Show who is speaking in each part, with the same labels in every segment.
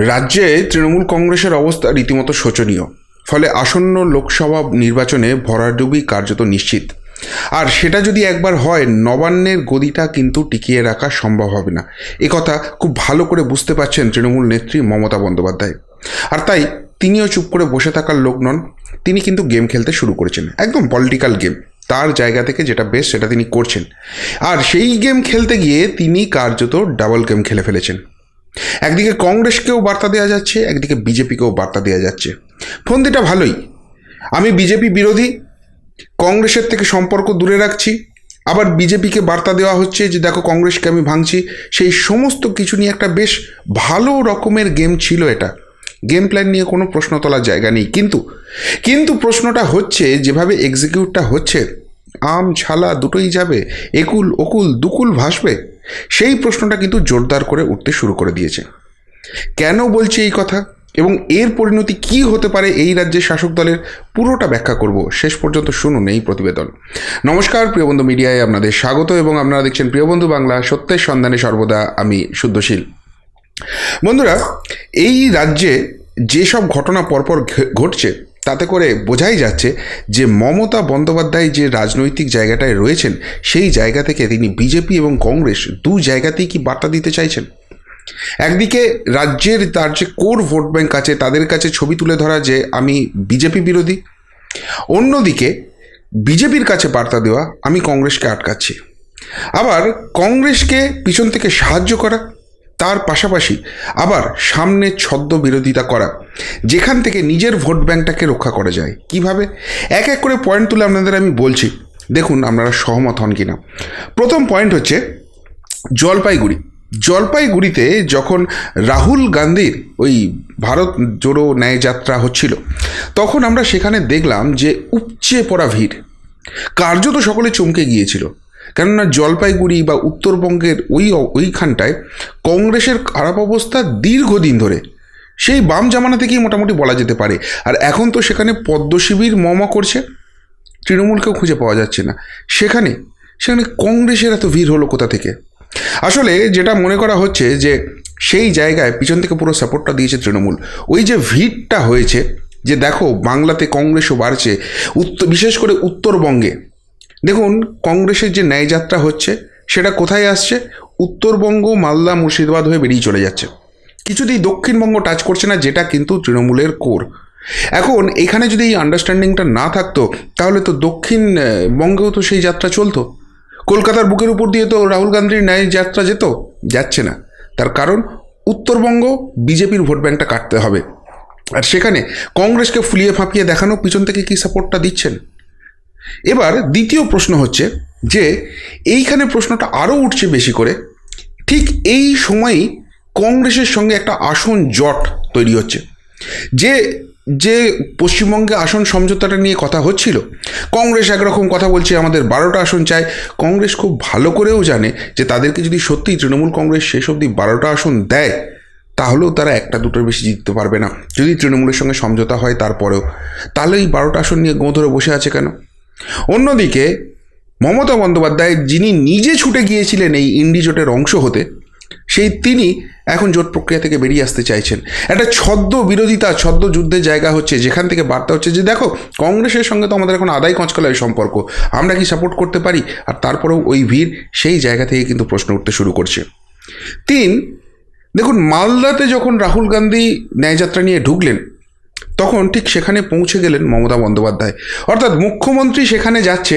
Speaker 1: রাজ্যে তৃণমূল কংগ্রেসের অবস্থা রীতিমতো শোচনীয়, ফলে আসন্ন লোকসভা নির্বাচনে ভরাডুবি কার্যত নিশ্চিত। আর সেটা যদি একবার হয়, নবান্নের গদিটা কিন্তু টিকিয়ে রাখা সম্ভব হবে না। কথা খুব ভালো করে বুঝতে পারছেন তৃণমূল নেত্রী মমতা বন্দ্যোপাধ্যায়। আর তাই তিনিও চুপ করে বসে থাকার লোক নন, তিনি কিন্তু গেম খেলতে শুরু করেছেন, একদম পলিটিক্যাল গেম। তার জায়গা থেকে যেটা বেশ সেটা তিনি করছেন। আর সেই গেম খেলতে গিয়ে তিনি কার্যত ডাবল গেম খেলে ফেলেছেন। একদিকে কংগ্রেসকেও বার্তা দেওয়া যাচ্ছে, একদিকে বিজেপিকেও বার্তা দেওয়া যাচ্ছে। ফন্দিটা ভালোই। আমি বিজেপি বিরোধী, কংগ্রেসের থেকে সম্পর্ক দূরে রাখছি, আবার বিজেপিকে বার্তা দেওয়া হচ্ছে যে, দেখো কংগ্রেসকে আমি ভাঙছি, সেই সমস্ত কিছু নিয়ে একটা বেশ ভালো রকমের গেম ছিল এটা। গেম প্ল্যান নিয়ে কোনো প্রশ্ন তোলার জায়গা নেই। কিন্তু কিন্তু প্রশ্নটা হচ্ছে, যেভাবে এক্সিকিউটটা হচ্ছে আম, ছালা দুটোই যাবে, একুল ওকুল দুকুল ভাসবে? সেই প্রশ্নটা কিন্তু জোরদার করে উঠতে শুরু করে দিয়েছে। কেন বলছি এই কথা? এবং এর পরিণতি কি হতে পারে এই রাজ্যের শাসক দলের? পুরোটা ব্যাখ্যা করব। শেষ পর্যন্ত শুনুন এই প্রতিবেদন। নমস্কার প্রিয়বন্ধু মিডিয়ায় আপনাদের স্বাগত এবং আপনারা দেখছেন প্রিয়বন্ধু বাংলা, সত্যের সন্ধানে সর্বদা আমি শুদ্ধশীল। বন্ধুরা, এই রাজ্যে যেসব ঘটনা পরপর ঘটছে তাতে করে বোঝাই যাচ্ছে যে মমতা বন্দ্যোপাধ্যায় যে রাজনৈতিক জায়গাটায় রয়েছেন, সেই জায়গা থেকে তিনি বিজেপি এবং কংগ্রেস দু জায়গাতেই কি বার্তা দিতে চাইছেন? একদিকে রাজ্যের তার যে কোর ভোট ব্যাঙ্ক আছে, তাদের কাছে ছবি তুলে ধরা যে আমি বিজেপি বিরোধী। অন্যদিকে বিজেপির কাছে বার্তা দেওয়া, আমি কংগ্রেসকে আটকাচ্ছি। আবার কংগ্রেসকে পিছন থেকে সাহায্য করা তার পাশাপাশি আবার সামনে ছদ্ম বিরোধিতা করা, যেখান থেকে নিজের ভোট ব্যাংকটাকে রক্ষা করা যায়। কীভাবে? এক এক করে পয়েন্ট তুলে আপনাদের আমি বলছি। দেখুন, আপনারা সহমত হন কিনা। প্রথম পয়েন্ট হচ্ছে জলপাইগুড়ি। জলপাইগুড়িতে যখন রাহুল গান্ধীর ওই ভারত জোড়ো ন্যায় যাত্রা হচ্ছিল, তখন আমরা সেখানে দেখলাম যে উপচে পড়া ভিড়। কার্যত সকলে চমকে গিয়েছিল। কেননা জলপাইগুড়ি বা উত্তরবঙ্গের ওই ওইখানটায় কংগ্রেসের খারাপ অবস্থা দীর্ঘদিন ধরে। সেই বাম জামানা থেকেই মোটামুটি বলা যেতে পারে। আর এখন তো সেখানে পদ্মশিবির মমা করছে, তৃণমূলকেও খুঁজে পাওয়া যাচ্ছে না। সেখানে সেখানে কংগ্রেসের এত ভিড় হলো কোথা থেকে? আসলে যেটা মনে করা হচ্ছে যে, সেই জায়গায় পিছন থেকে পুরো সাপোর্টটা দিয়েছে তৃণমূল। ওই যে ভিড়টা হয়েছে, যে দেখো বাংলাতে কংগ্রেসও বাড়ছে উত্তর বিশেষ করে উত্তরবঙ্গে। দেখুন কংগ্রেসের যে ন্যায়যাত্রা হচ্ছে সেটা কোথায় আসছে? উত্তরবঙ্গ মালদা মুর্শিদাবাদ হয়ে বেরিয়ে চলে যাচ্ছে। কিছুতেই দক্ষিণবঙ্গ টাচ করছে না যেটা কিন্তু তৃণমূলের কোর। এখন এখানে যদি এই আন্ডারস্ট্যান্ডিংটা না থাকতো তাহলে তো দক্ষিণ আহ, বঙ্গেও তো সেই যাত্রা চলতো। কলকাতার বুকের উপর দিয়ে তো রাহুল গান্ধীর ন্যায় যাত্রা যেত যাচ্ছে না। তার কারণ উত্তরবঙ্গ বিজেপির ভোট ব্যাংকটা কাটতে হবে। আর সেখানে কংগ্রেসকে ফুলিয়ে ফাঁপিয়ে দেখানো পিছন থেকে কি সাপোর্টটা দিচ্ছেন? এবার দ্বিতীয় প্রশ্ন হচ্ছে যে, এইখানে প্রশ্নটা আরও উঠছে বেশি করে, ঠিক এই সময়ই কংগ্রেসের সঙ্গে একটা আসন জট তৈরি হচ্ছে। যে যে পশ্চিমবঙ্গে আসন সমঝোতাটা নিয়ে কথা হচ্ছিল, কংগ্রেস একরকম কথা বলছে, আমাদের বারোটা আসন চাই কংগ্রেস খুব ভালো করেও জানে যে তাদেরকে যদি সত্যি তৃণমূল কংগ্রেস শেষ অবধি বারোটা আসন দেয়, তাহলেও তারা একটা দুটোর বেশি জিততে পারবে না। যদি তৃণমূলের সঙ্গে সমঝোতা হয় তারপরেও, তাহলে এই বারোটা আসন নিয়ে গোঁ ধরে বসে আছে কেন? অন্যদিকে, মমতা বন্দ্যোপাধ্যায় যিনি নিজে ছুটে গিয়েছিলেন এই ইন্ডি জোটের অংশ হতে, সেই তিনি এখন জোট প্রক্রিয়া থেকে বেরিয়ে আসতে চাইছেন। একটা ছদ্ম বিরোধিতা, ছদ্ম যুদ্ধের জায়গা হচ্ছে, যেখান থেকে বার্তা হচ্ছে যে, দেখো, কংগ্রেসের সঙ্গে তো আমাদের এখন আদায় কচকলায় সম্পর্ক, আমরা কি সাপোর্ট করতে পারি? আর তারপরেও ওই ভিড় সেই জায়গা থেকে কিন্তু প্রশ্ন উঠতে শুরু করছে। তিন, দেখুন, মালদাতে যখন রাহুল গান্ধী ন্যায়যাত্রা নিয়ে ঢুকলেন তখন ঠিক সেখানে পৌঁছে গেলেন মমতা বন্দ্যোপাধ্যায়। অর্থাৎ মুখ্যমন্ত্রী সেখানে যাচ্ছে,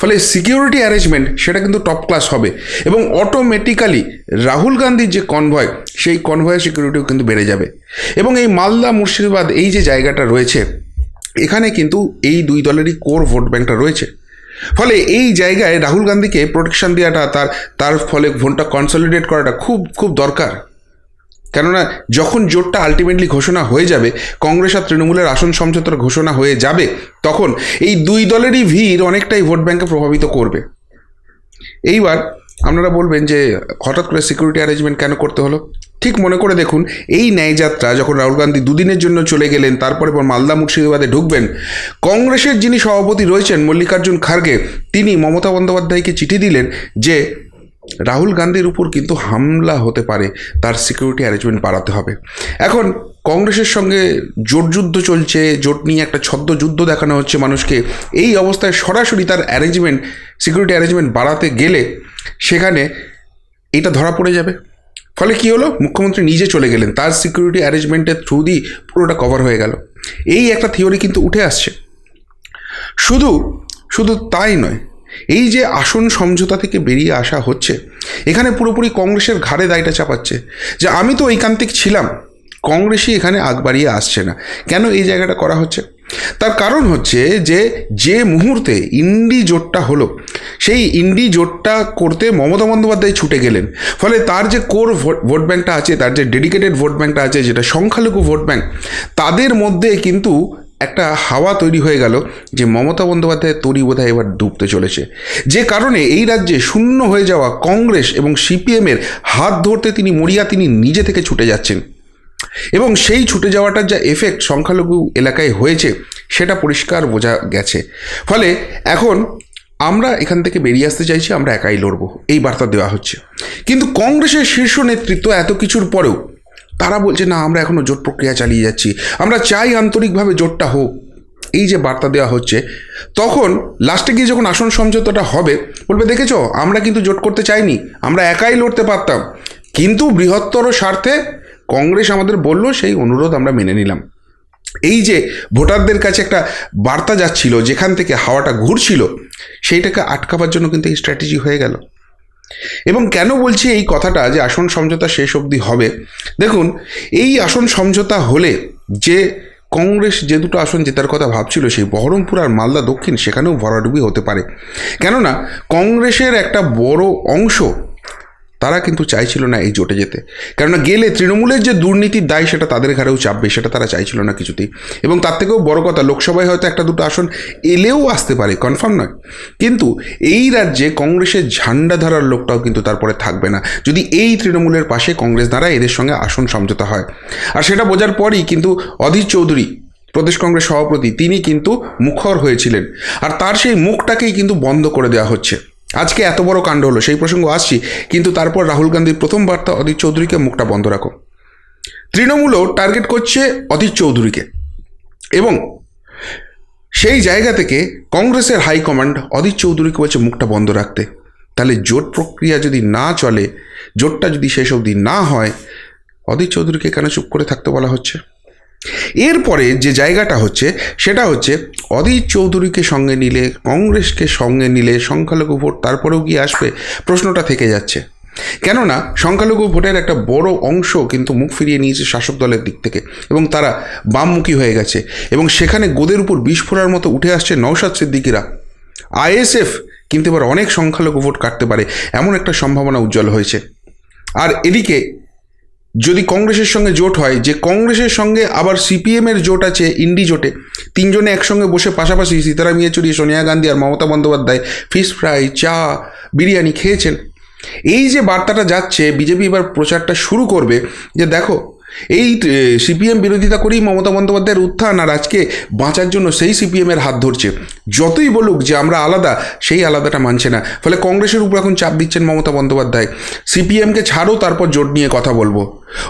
Speaker 1: ফলে সিকিউরিটি অ্যারেঞ্জমেন্ট সেটা কিন্তু টপ ক্লাস হবে এবং অটোমেটিক্যালি রাহুল গান্ধীর যে কনভয় সেই কনভয়ের সিকিউরিটিও কিন্তু বেড়ে যাবে। এবং এই মালদা মুর্শিদাবাদ এই যে জায়গাটা রয়েছে, এখানে কিন্তু এই দুই দলেরই কোর ভোট ব্যাংকটা রয়েছে। ফলে এই জায়গায় রাহুল গান্ধীকে প্রোটেকশন দেওয়াটা, তার তার ফলে ভোটটা কনসলিডেট করাটা খুব খুব দরকার। কেননা যখন জোটটা আলটিমেটলি ঘোষণা হয়ে যাবে, কংগ্রেস আর তৃণমূলের আসন সমঝোতার ঘোষণা হয়ে যাবে, তখন এই দুই দলেরই ভিড় অনেকটাই ভোট ব্যাংকে প্রভাবিত করবে। এইবার আপনারা বলবেন যে, হঠাৎ করে সিকিউরিটি অ্যারেঞ্জমেন্ট কেন করতে হলো? ঠিক মনে করে দেখুন, এই ন্যায়যাত্রা যখন রাহুল গান্ধী দুদিনের জন্য চলে গেলেন, তারপরে পর মালদা মুর্শিদাবাদে ঢুকবেন, কংগ্রেসের যিনি সভাপতি রয়েছেন, মল্লিকার্জুন খার্গে, তিনি মমতা বন্দ্যোপাধ্যায়কে চিঠি দিলেন যে রাহুল গান্ধীর উপর কিন্তু হামলা হতে পারে, তার সিকিউরিটি অ্যারেঞ্জমেন্ট বাড়াতে হবে। এখন কংগ্রেসের সঙ্গে জোট যুদ্ধ চলছে, জোট নিয়ে একটা ছদ্ম যুদ্ধ দেখানো হচ্ছে মানুষকে। এই অবস্থায় সরাসরি তার অ্যারেঞ্জমেন্ট সিকিউরিটি অ্যারেঞ্জমেন্ট বাড়াতে গেলে সেখানে এটা ধরা পড়ে যাবে। ফলে কি হলো? মুখ্যমন্ত্রী নিজে চলে গেলেন, তার সিকিউরিটি অ্যারেঞ্জমেন্টের থ্রু দিয়ে পুরোটা কভার হয়ে গেল। এই একটা থিওরি কিন্তু উঠে আসছে। শুধু শুধু তাই নয় এই যে আসন সমঝোতা থেকে বেরিয়ে আসা হচ্ছে, এখানে পুরোপুরি কংগ্রেসের ঘাড়ে দায়টা চাপাচ্ছে যে আমি তো ঐকান্তিক ছিলাম, কংগ্রেসই এখানে আগ বাড়িয়ে আসছে না। কেন এই জায়গাটা করা হচ্ছে? তার কারণ হচ্ছে যে যে মুহূর্তে ইন্ডি জোটটা হলো, সেই ইন্ডি জোটটা করতে মমতা বন্দ্যোপাধ্যায় ছুটে গেলেন। ফলে তার যে কোর ভোট ব্যাঙ্কটা আছে, তার যে ডেডিকেটেড ভোট ব্যাঙ্কটা আছে, যেটা সংখ্যালঘু ভোট ব্যাঙ্ক তাদের মধ্যে কিন্তু একটা হাওয়া তৈরি হয়ে গেল যে মমতা বন্দ্যোপাধ্যায়ের তরি বোধহয় এবার ডুবতে চলেছে। যে কারণে এই রাজ্যে শূন্য হয়ে যাওয়া কংগ্রেস এবং সিপিএমের হাত ধরতে তিনি মরিয়া তিনি নিজে থেকে ছুটে যাচ্ছেন। এবং সেই ছুটে যাওয়াটার যা এফেক্ট সংখ্যালঘু এলাকায় হয়েছে, সেটা পরিষ্কার বোঝা গেছে। ফলে এখন আমরা এখান থেকে বেরিয়ে আসতে চাইছি, আমরা একাই লড়বো। এই বার্তা দেওয়া হচ্ছে। কিন্তু কংগ্রেসের শীর্ষ নেতৃত্ব এত কিছুর পরেও তারা বলছে, না, আমরা এখনও জোট প্রক্রিয়া চালিয়ে যাচ্ছি। আমরা চাই আন্তরিকভাবে জোটটা হোক। এই যে বার্তা দেওয়া হচ্ছে, তখন লাস্টে গিয়ে যখন আসন সমঝোতাটা হবে, বলবে, দেখেছ, আমরা কিন্তু জোট করতে চাইনি, আমরা একাই লড়তে পারতাম। কিন্তু বৃহত্তর স্বার্থে কংগ্রেস আমাদের বলল, সেই অনুরোধ আমরা মেনে নিলাম। এই যে ভোটারদের কাছে একটা বার্তা যাচ্ছিল, যেখান থেকে হাওয়াটা ঘুরছিল, সেইটাকে আটকাবার জন্য কিন্তু এই স্ট্র্যাটেজি হয়ে গেল। এবং কেন বলছি এই কথাটা যে আসন সমঝোতা শেষ অবধি হবে? দেখুন, এই আসন সমঝোতা হলে যে কংগ্রেস যে দুটো আসন জেতার কথা ভাবছিল, সেই বহরমপুর আর মালদা দক্ষিণ সেখানেও ভরাডুবি হতে পারে। কেননা কংগ্রেসের একটা বড় অংশ তারা কিন্তু চাইছিল না এই জোটে যেতে। কেননা গেলে তৃণমূলের যে দুর্নীতির দায় সেটা তাদের ঘাড়েও চাপবে, সেটা তারা চাইছিল না কিছুতেই। এবং তার থেকেও বড় কথা, লোকসভায় হয়তো একটা দুটো আসন এলেও আসতে পারে কনফার্ম নয়। কিন্তু এই রাজ্যে কংগ্রেসের ঝান্ডা ধরার লোকটাও কিন্তু তারপরে থাকবে না। যদি এই তৃণমূলের পাশে কংগ্রেস দ্বারা এদের সঙ্গে আসন সমঝোতা হয়। আর সেটা বোঝার পরই কিন্তু অধীর চৌধুরী, প্রদেশ কংগ্রেস সভাপতি, তিনি কিন্তু মুখর হয়েছিলেন। আর তার সেই মুখটাকেই কিন্তু বন্ধ করে দেওয়া হচ্ছে। আজকে এত বড় কাণ্ড হলো, সেই প্রসঙ্গ আসছি, কিন্তু তারপর রাহুল গান্ধীর প্রথম বার্তা অধীর চৌধুরীকে মুখটা বন্ধ রাখো। তৃণমূলও টার্গেট করছে অধীর চৌধুরীকে। এবং সেই জায়গা থেকে কংগ্রেসের হাইকমান্ড অধীর চৌধুরীকে বলছে মুখটা বন্ধ রাখতে। তাহলে জোট প্রক্রিয়া যদি না চলে, জোটটা যদি শেষ অবধি না হয় অধীর চৌধুরীকে কেন চুপ করে থাকতে বলা হচ্ছে? এরপরে যে জায়গাটা হচ্ছে, সেটা হচ্ছে অধীর চৌধুরীকে সঙ্গে নিলে, কংগ্রেসকে সঙ্গে নিলে সংখ্যালঘু ভোট, তারপরেও কি আসবে, প্রশ্নটা থেকে যাচ্ছে। কেননা, সংখ্যালঘু ভোটের একটা বড় অংশ কিন্তু মুখ ফিরিয়ে নিয়েছে শাসক দলের দিক থেকে, এবং তারা বামমুখী হয়ে গেছে, এবং সেখানে গোদের উপর বিস্ফোরার মতো উঠে আসছে নৌসাদ সিদ্দিকিরা। আইএসএফ কিন্তু এবার অনেক সংখ্যালঘু ভোট কাটতে পারে, এমন একটা সম্ভাবনা উজ্জ্বল হয়েছে। আর এদিকে যদি কংগ্রেসের সঙ্গে জোট হয়, যে কংগ্রেসের সঙ্গে আবার সিপিএমের জোট আছে, ইন্ডি জোটে, তিনজনে একসঙ্গে বসে পাশাপাশি সীতারাম ইয়েচুরি, সোনিয়া গান্ধী আর মমতা বন্দ্যোপাধ্যায় ফিশ ফ্রাই, চা, বিরিয়ানি খেয়েছেন এই যে বার্তাটা যাচ্ছে, বিজেপি এবার প্রচারটা শুরু করবে, যে দেখো, এই সিপিএম বিরোধিতা করেই মমতা বন্দ্যোপাধ্যায়ের উত্থান আর আজকে বাঁচার জন্য সেই সিপিএমের হাত ধরছে। যতই বলুক যে আমরা আলাদা, সেই আলাদাটা মানছে না। ফলে কংগ্রেসের উপর এখন চাপ দিচ্ছেন মমতা বন্দ্যোপাধ্যায়। সিপিএমকে ছাড়ো, তারপর জোট নিয়ে কথা বলব।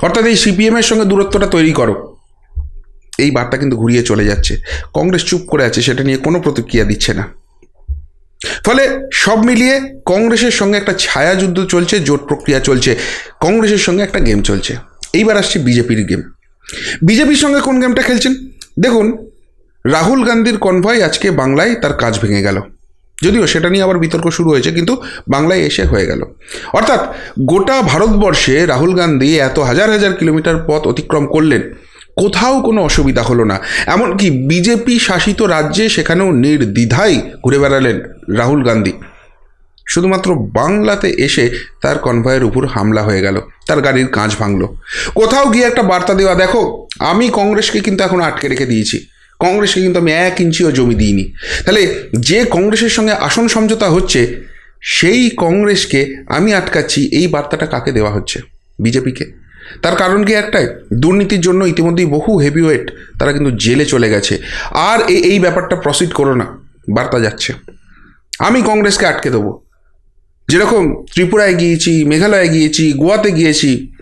Speaker 1: অর্থাৎ এই সিপিএমের সঙ্গে দূরত্বটা তৈরি করো। এই বার্তা কিন্তু ঘুরিয়ে চলে যাচ্ছে। কংগ্রেস চুপ করে আছে, সেটা নিয়ে কোনো প্রতিক্রিয়া দিচ্ছে না। ফলে সব মিলিয়ে কংগ্রেসের সঙ্গে একটা ছায়াযুদ্ধ চলছে, জোট প্রক্রিয়া চলছে, কংগ্রেসের সঙ্গে একটা গেম চলছে। এইবার আসছে বিজেপির গেম বিজেপির সঙ্গে কোন গেমটা খেলছেন? দেখুন, রাহুল গান্ধীর কনভয় আজকে বাংলায় তার কাজ ভেঙে গেল। যদিও সেটা নিয়ে আবার বিতর্ক শুরু হয়েছে, কিন্তু বাংলায় এসে হয়ে গেল। অর্থাৎ গোটা ভারতবর্ষে রাহুল গান্ধী এত হাজার হাজার কিলোমিটার পথ অতিক্রম করলেন। কোথাও কোনো অসুবিধা হলো না। এমনকি বিজেপি শাসিত রাজ্যে সেখানেও নির্দ্বিধায় ঘুরে বেড়ালেন রাহুল গান্ধী। শুধুমাত্র বাংলাতে এসে তার কনভয়ের উপর হামলা হয়ে গেল। তার গাড়ির কাঁচ ভাঙলো। কোথাও গিয়ে একটা বার্তা দেওয়া, দেখো, আমি কংগ্রেসকে কিন্তু এখন আটকে রেখে দিয়েছি। কংগ্রেসকে কিন্তু আমি এক ইঞ্চিও জমি দিইনি। তাহলে যে কংগ্রেসের সঙ্গে আসন সমঝোতা হচ্ছে, সেই কংগ্রেসকে আমি আটকাচ্ছি। এই বার্তাটা কাকে দেওয়া হচ্ছে? বিজেপিকে? তার কারণ কি একটাই? দুর্নীতির জন্য ইতিমধ্যেই বহু হেভিওয়েট তারা কিন্তু জেলে চলে গেছে। আর এই ব্যাপারটা প্রসিড করো না। বার্তা যাচ্ছে। আমি কংগ্রেসকে আটকে দেবো। যেরকম ত্রিপুরায় গিয়েছি, মেঘালয়ে গিয়েছি, গোয়াতে গিয়েছি,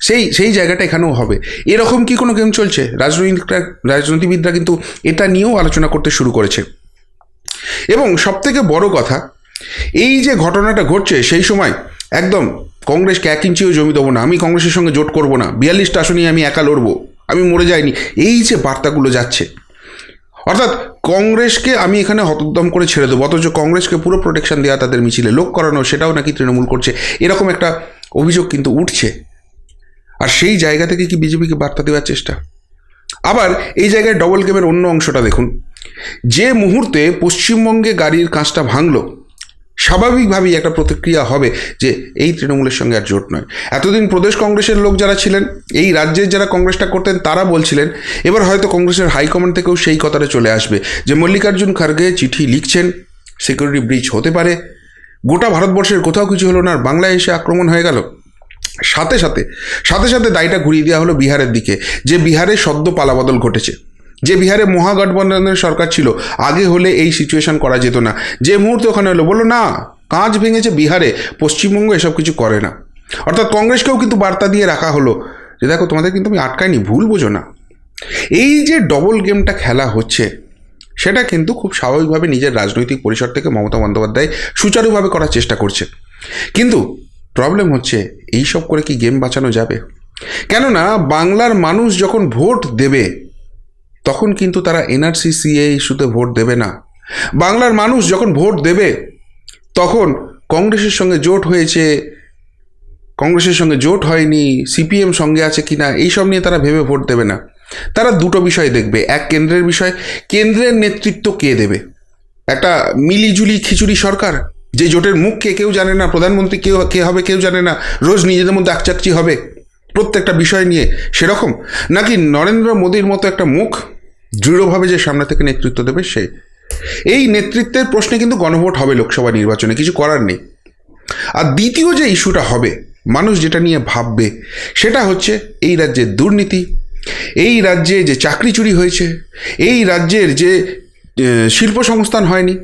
Speaker 1: সেই সেই জায়গাটা এখানেও হবে। এরকম কি কোনো গেম চলছে? রাজনৈতিকরা, রাজনীতিবিদরা কিন্তু এটা নিয়েও আলোচনা করতে শুরু করেছে। এবং সবথেকে বড় কথা, এই যে ঘটনাটা ঘটছে সেই সময় একদম, কংগ্রেসকে এক ইঞ্চিও জমি দেবো না, আমি কংগ্রেসের সঙ্গে জোট করব না, বিয়াল্লিশটা আসনই আমি একা লড়বো, আমি মরে যাইনি, এই যে বার্তাগুলো যাচ্ছে। অর্থাৎ কংগ্রেসকে আমি এখানে হতোদ্দম করে ছেড়ে দেবো, অথচ কংগ্রেসকে পুরো প্রোটেকশন দেওয়া তাদের মিছিলে, লোক করানো, সেটাও নাকি তৃণমূল করছে, এরকম একটা অভিযোগ কিন্তু উঠছে। আর সেই জায়গা থেকে কি বিজেপিকে বার্তা দেওয়ার চেষ্টা? আবার এই জায়গায় ডবল গেমের অন্য অংশটা দেখুন, যে মুহূর্তে পশ্চিমবঙ্গে গাড়ির কাঁচটা ভাঙলো স্বাভাবিকভাবেই একটা প্রতিক্রিয়া হবে যে এই তৃণমূলের সঙ্গে আর জোট নয়। এতদিন প্রদেশ কংগ্রেসের লোক যারা ছিলেন, এই রাজ্যের যারা কংগ্রেসটা করতেন, তারা বলছিলেন, এবার হয়তো কংগ্রেসের হাইকমান্ড থেকেও সেই কথাটা চলে আসবে যে মল্লিকার্জুন খার্গে চিঠি লিখছেন, সিকিউরিটি ব্রিচ হতে পারে। গোটা ভারতবর্ষের কোথাও কিছু হলো না, আর বাংলায় এসে আক্রমণ হয়ে গেল। সাথে সাথে সাথে সাথে দায়টা ঘুরিয়ে দেওয়া হলো বিহারের দিকে, যে বিহারে সদ্য পালাবদল ঘটেছে। যে বিহারে মহাগঠবন্ধনের সরকার ছিল, আগে হলে এই সিচুয়েশন করা যেত না। যে মুহূর্তে ওখানে হলো, বলল, না, কাঁচ ভেঙেছে বিহারে, পশ্চিমবঙ্গ এসব কিছু করে না। অর্থাৎ কংগ্রেসকেও কিন্তু বার্তা দিয়ে রাখা হলো যে, দেখো, তোমাদের কিন্তু আমি আটকাইনি, ভুল বোঝো না। এই যে ডবল গেমটা খেলা হচ্ছে, সেটা কিন্তু খুব স্বাভাবিকভাবে নিজের রাজনৈতিক পরিসর থেকে মমতা বন্দ্যোপাধ্যায় সুচারুভাবে করার চেষ্টা করছে। কিন্তু প্রবলেম হচ্ছে এই সব করে কি গেম বাঁচানো যাবে? কেননা, বাংলার মানুষ যখন ভোট দেবে তখন কিন্তু তারা এনআরসি, সিএ ইস্যুতে ভোট দেবে না। বাংলার মানুষ যখন ভোট দেবে, তখন কংগ্রেসের সঙ্গে জোট হয়েছে, কংগ্রেসের সঙ্গে জোট হয়নি, সিপিএম সঙ্গে আছে কিনা, এইসব নিয়ে তারা ভেবে ভোট দেবে না। তারা দুটো বিষয় দেখবে, এক কেন্দ্রের বিষয়, কেন্দ্রের নেতৃত্ব কে দেবে? একটা মিলিজুলি খিচুড়ি সরকার, যে জোটের মুখ কে, কেউ জানে না, প্রধানমন্ত্রী কেউ, কে হবে কেউ জানে না, রোজ নিজেদের মধ্যে আকচাকচি হবে। প্রত্যেকটা বিষয় নিয়ে সেরকম? নাকি নরেন্দ্র মোদীর মতো একটা মুখ দৃঢ়ভাবে যে সামনে থেকে নেতৃত্ব দেবে সে? এই নেতৃত্বের প্রশ্নে কিন্তু গণভোট হবে লোকসভা নির্বাচনে, কিছু করার নেই। আর দ্বিতীয় যে ইস্যুটা হবে, মানুষ যেটা নিয়ে ভাববে, সেটা হচ্ছে এই রাজ্যের দুর্নীতি, এই রাজ্যে যে চাকরি চুরি হয়েছে, এই রাজ্যের যে শিল্প সংস্থান হয়নি,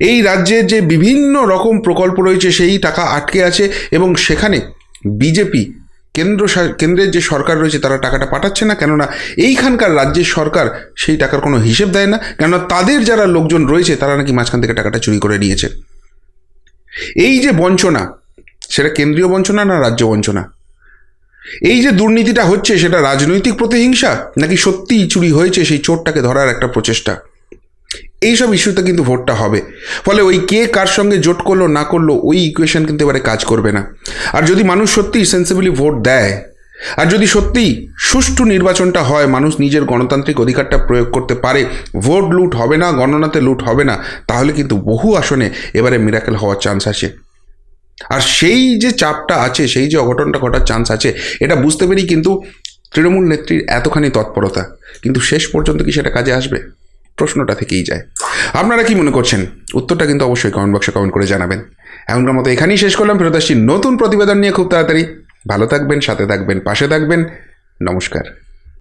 Speaker 1: এই রাজ্যের যে বিভিন্ন রকম প্রকল্প রয়েছে, সেই টাকা আটকে আছে এবং সেখানে বিজেপি কেন্দ্র কেন্দ্রের যে সরকার রয়েছে তারা টাকাটা পাঠাচ্ছে না, কেননা এইখানকার রাজ্যের সরকার সেই টাকার কোনো হিসেব দেয় না, কেননা তাদের যারা লোকজন রয়েছে তারা নাকি মাঝখান থেকে টাকাটা চুরি করে নিয়েছে। এই যে বঞ্চনা, সেটা কেন্দ্রীয় বঞ্চনা না রাজ্য বঞ্চনা? এই যে দুর্নীতিটা হচ্ছে, সেটা রাজনৈতিক প্রতিহিংসা, নাকি সত্যিই চুরি হয়েছে সেই চোরটাকে ধরার একটা প্রচেষ্টা? এইসব ইস্যুতে কিন্তু ভোটটা হবে। ফলে ওই কে কার সঙ্গে জোট করল, না করল, ওই ইকুয়েশন কিন্তু এবারে কাজ করবে না। আর যদি মানুষ সত্যিই সেন্সিবলি ভোট দেয়, আর যদি সত্যিই সুষ্ঠু নির্বাচনটা হয়, মানুষ নিজের গণতান্ত্রিক অধিকারটা প্রয়োগ করতে পারে ভোট লুট হবে না, গণনাতে লুট হবে না, তাহলে কিন্তু বহু আসনে এবারে মিরাকেল হওয়ার চান্স আছে। আর সেই যে চাপটা আছে, সেই যে অঘটনটা ঘটার চান্স আছে, এটা বুঝতে পেরেই কিন্তু তৃণমূল নেত্রীর এতখানি তৎপরতা। কিন্তু শেষ পর্যন্ত কি সেটা কাজে আসবে? প্রশ্নটা থেকেই যায়। আপনারা কি মনে করছেন? উত্তরটা কিন্তু অবশ্যই কমেন্ট বক্সে কমেন্ট করে জানাবেন। এমনকার মতো এখানেই শেষ করলাম। ফেরত আসছি নতুন প্রতিবেদন নিয়ে খুব তাড়াতাড়ি। ভালো থাকবেন, সাথে থাকবেন, পাশে থাকবেন। নমস্কার।